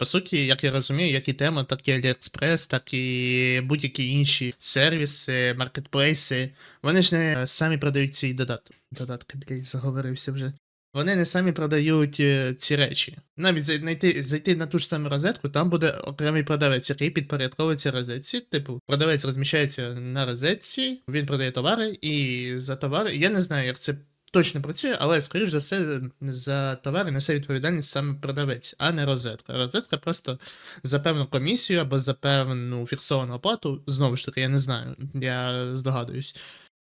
По суті, як я розумію, як і тема, так і AliExpress, так і будь-які інші сервіси, маркетплейси. Вони ж не самі продають ці додатки. Додатки, блядь, заговорився вже. Вони не самі продають е, ці речі. Навіть зайти, зайти на ту ж саму розетку, там буде окремий продавець, який підпорядковується розетці. Типу, продавець розміщається на розетці, він продає товари, і за товари. Я не знаю, як це точно працює, але, скоріш за все, за товари несе відповідальність саме продавець, а не розетка. Розетка просто за певну комісію або за певну фіксовану оплату. Знову ж таки, я не знаю, я здогадуюсь.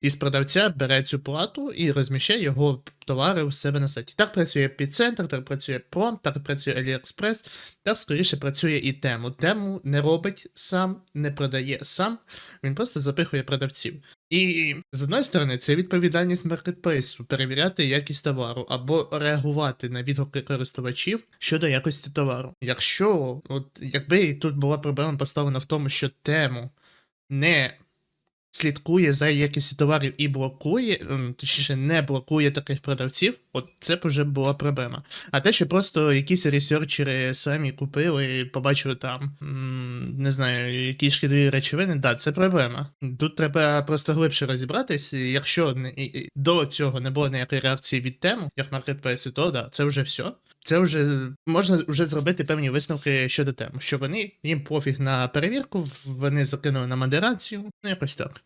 Із продавця бере цю плату і розміщає його товари у себе на сайті. Так працює Епіцентр, так працює Пром, так працює AliExpress, так скоріше працює і тему. Тему не робить сам, не продає сам, він просто запихує продавців. І з одної сторони, це відповідальність маркетплейсу перевіряти якість товару або реагувати на відгуки користувачів щодо якості товару. Якщо, от якби тут була проблема поставлена в тому, що тему не слідкує за якістю товарів і блокує, ем, точніше, не блокує таких продавців, от це б вже була проблема. А те, що просто якісь ресерчери самі купили, побачили там, не знаю, якісь шкідливі речовини, да, це проблема. Тут треба просто глибше розібратись. Якщо до цього не було ніякої реакції від тему, як маркетплейсу, то да, це вже все. Це вже можна вже зробити певні висновки щодо теми, що вони їм пофіг на перевірку, вони закинули на модерацію, ну якось так.